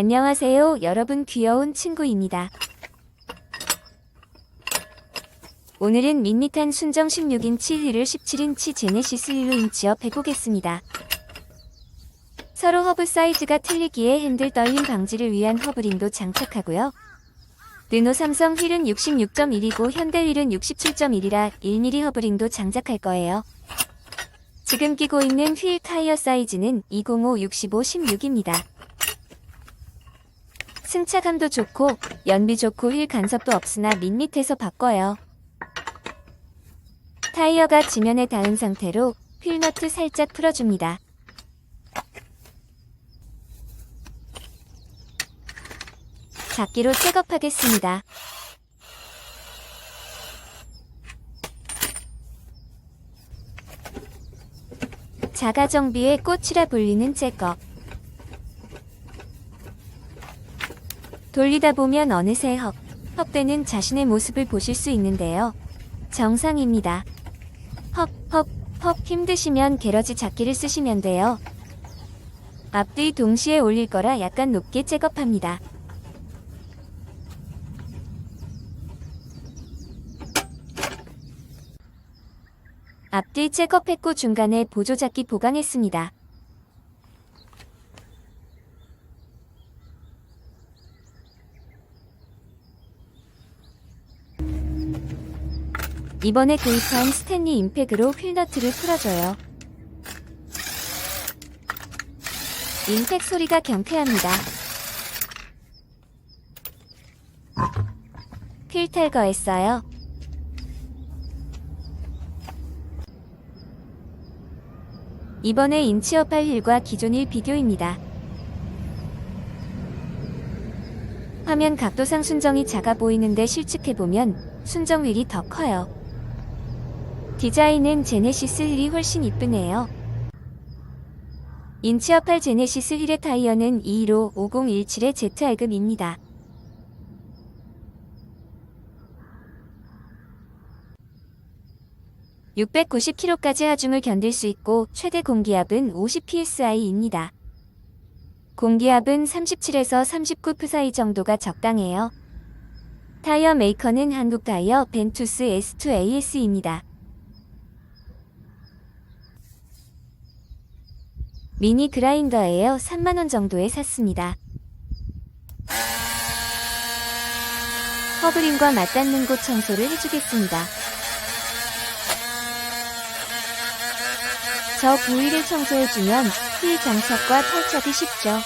안녕하세요, 여러분 귀여운 친구입니다. 오늘은 밋밋한 순정 16인치 휠을 17인치 제네시스 휠로 인치업 해보겠습니다. 서로 허브 사이즈가 틀리기에 핸들 떨림 방지를 위한 허브링도 장착하고요. 르노 삼성 휠은 66.1이고 현대 휠은 67.1이라 1mm 허브링도 장착할 거예요. 지금 끼고 있는 휠 타이어 사이즈는 205 65 16입니다. 승차감도 좋고 연비 좋고 휠 간섭도 없으나 밋밋해서 바꿔요. 타이어가 지면에 닿은 상태로 휠 너트 살짝 풀어줍니다. 잡기로 백업하겠습니다. 자가 정비의 꽃이라 불리는 째꺽. 돌리다 보면 어느새 헉, 헉대는 자신의 모습을 보실 수 있는데요. 정상입니다. 헉, 헉, 헉 힘드시면 게러지 잡기를 쓰시면 돼요. 앞뒤 동시에 올릴 거라 약간 높게 째겁합니다. 앞뒤 째겁했고 중간에 보조잡기 보강했습니다. 이번에 구입한 스탠리 임팩으로 휠너트를 풀어줘요. 임팩 소리가 경쾌합니다. 휠 탈거했어요. 이번에 인치어팔 휠과 기존 휠 비교입니다. 화면 각도상 순정이 작아 보이는데 실측해보면 순정 휠이 더 커요. 디자인은 제네시스 휠이 훨씬 이쁘네요. 인치어팔 제네시스 휠의 타이어는 215 5017의 ZR급입니다. (690km까지) 하중을 견딜 수 있고 최대 공기압은 50psi입니다. 공기압은 37에서 39 psi 정도가 적당해요. 타이어 메이커는 한국 타이어 벤투스 S2 AS입니다. 미니 그라인더예요. 3만원 정도에 샀습니다. 허브링과 맞닿는 곳 청소를 해주겠습니다. 저 부위를 청소해주면 휠 장착과 탈착이 쉽죠.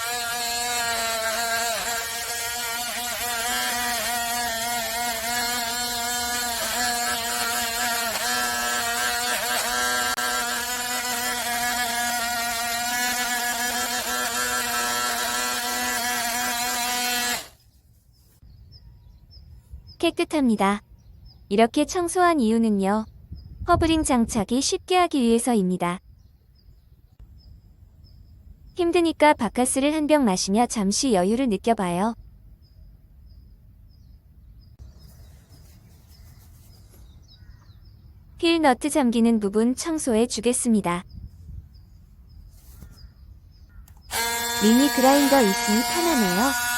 깨끗합니다. 이렇게 청소한 이유는요. 허브링 장착이 쉽게 하기 위해서입니다. 힘드니까 바카스를 한 병 마시며 잠시 여유를 느껴봐요. 휠 너트 잠기는 부분 청소해 주겠습니다. 미니 그라인더 있으니 편하네요.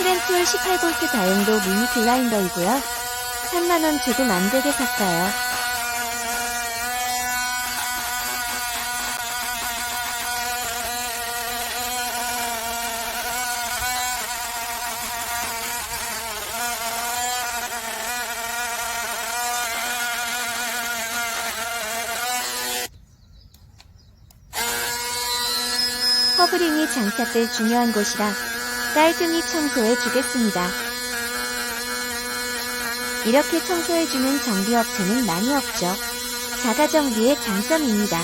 트렌툴 18V 다용도 미니 그라인더이고요. 3만원 조금 안 되게 샀어요. 허브링이 장착될 중요한 곳이라 깔끔히 청소해 주겠습니다. 이렇게 청소해 주는 정비업체는 많이 없죠. 자가정비의 장점입니다.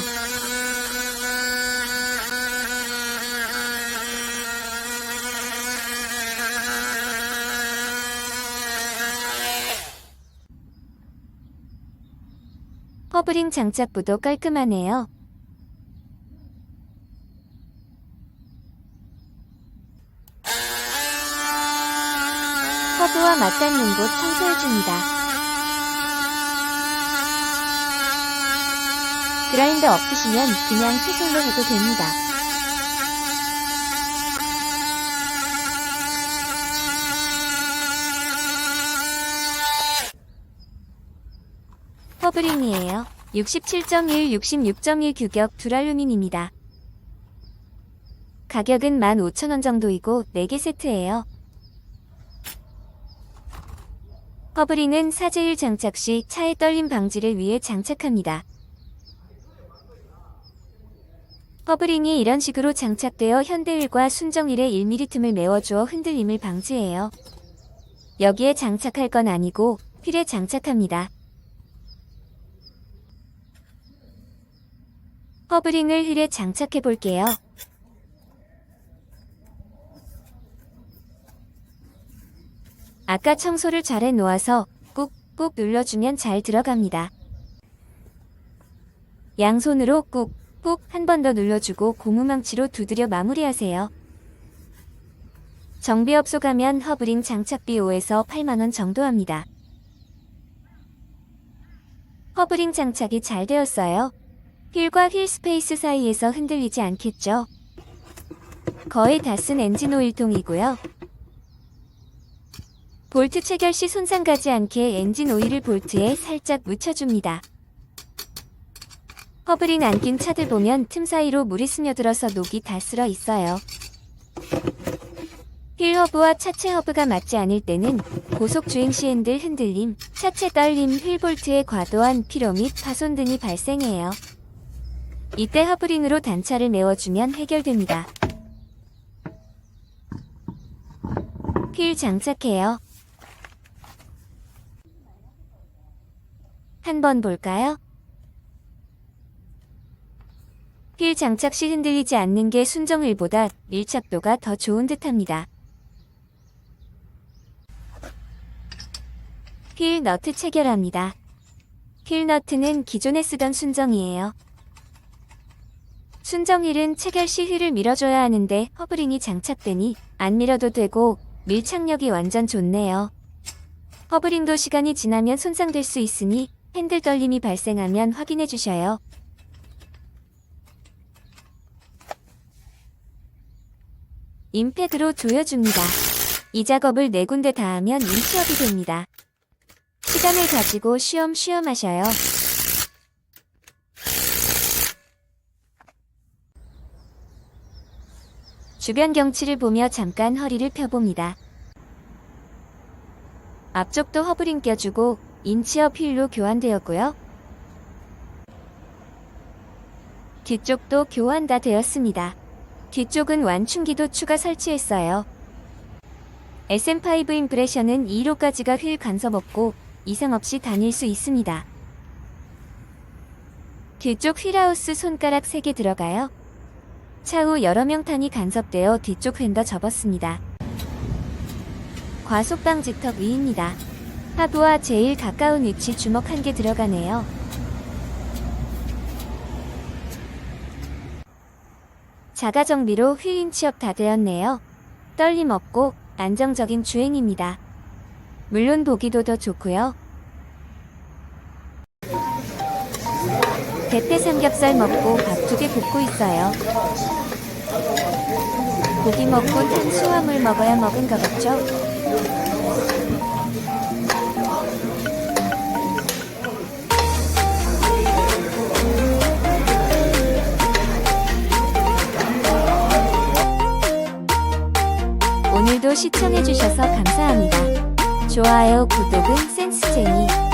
허브링 장착부도 깔끔하네요. 허브와 맞닿는 곳 청소해줍니다. 그라인더 없으시면 그냥 휘솔로 해도 됩니다. 허브링이에요. 67.1, 66.1 규격 두랄루민입니다. 가격은 15,000원 정도이고 4개 세트예요. 허브링은 사제일 장착 시 차의 떨림 방지를 위해 장착합니다. 허브링이 이런 식으로 장착되어 현대일과 순정일의 1mm 틈을 메워주어 흔들림을 방지해요. 여기에 장착할 건 아니고 휠에 장착합니다. 허브링을 휠에 장착해 볼게요. 아까 청소를 잘 해 놓아서 꾹꾹 눌러주면 잘 들어갑니다. 양손으로 꾹꾹 한 번 더 눌러주고 고무망치로 두드려 마무리하세요. 정비업소 가면 허브링 장착비 5에서 8만원 정도 합니다. 허브링 장착이 잘 되었어요. 휠과 휠 스페이스 사이에서 흔들리지 않겠죠? 거의 다 쓴 엔진 오일통이고요. 볼트 체결 시 손상 가지 않게 엔진 오일을 볼트에 살짝 묻혀줍니다. 허브링 안 낀 차들 보면 틈 사이로 물이 스며들어서 녹이 다 쓸어 있어요. 휠 허브와 차체 허브가 맞지 않을 때는 고속 주행 시 핸들 흔들림, 차체 떨림, 휠 볼트의 과도한 피로 및 파손 등이 발생해요. 이때 허브링으로 단차를 메워주면 해결됩니다. 휠 장착해요. 한번 볼까요? 휠 장착 시 흔들리지 않는 게 순정휠보다 밀착도가 더 좋은 듯합니다. 휠 너트 체결합니다. 휠 너트는 기존에 쓰던 순정이에요. 순정휠은 체결 시 휠을 밀어줘야 하는데 허브링이 장착되니 안 밀어도 되고 밀착력이 완전 좋네요. 허브링도 시간이 지나면 손상될 수 있으니 핸들 떨림이 발생하면 확인해 주셔요. 임팩으로 조여줍니다. 이 작업을 네 군데 다 하면 인치업이 됩니다. 시간을 가지고 쉬엄쉬엄 하셔요. 주변 경치를 보며 잠깐 허리를 펴봅니다. 앞쪽도 허브링 껴주고 인치업 휠로 교환되었고요. 뒤쪽도 교환 다 되었습니다. 뒤쪽은 완충기도 추가 설치했어요. SM5 임프레션은 2로까지가 휠 간섭 없고 이상 없이 다닐 수 있습니다. 뒤쪽 휠하우스 손가락 3개 들어가요. 차후 여러 명 탄이 간섭되어 뒤쪽 휀더 접었습니다. 과속 방지턱 위입니다. 하부와 제일 가까운 위치 주먹 한 개 들어가네요. 자가 정비로 휠인 취업 다 되었네요. 떨림 없고 안정적인 주행입니다. 물론 보기도 더 좋고요. 대패 삼겹살 먹고 밥 두 개 볶고 있어요. 고기 먹고 탄수화물 먹어야 먹은 거겠죠? 시청해주셔서 감사합니다. 좋아요, 구독은 센스쟁이.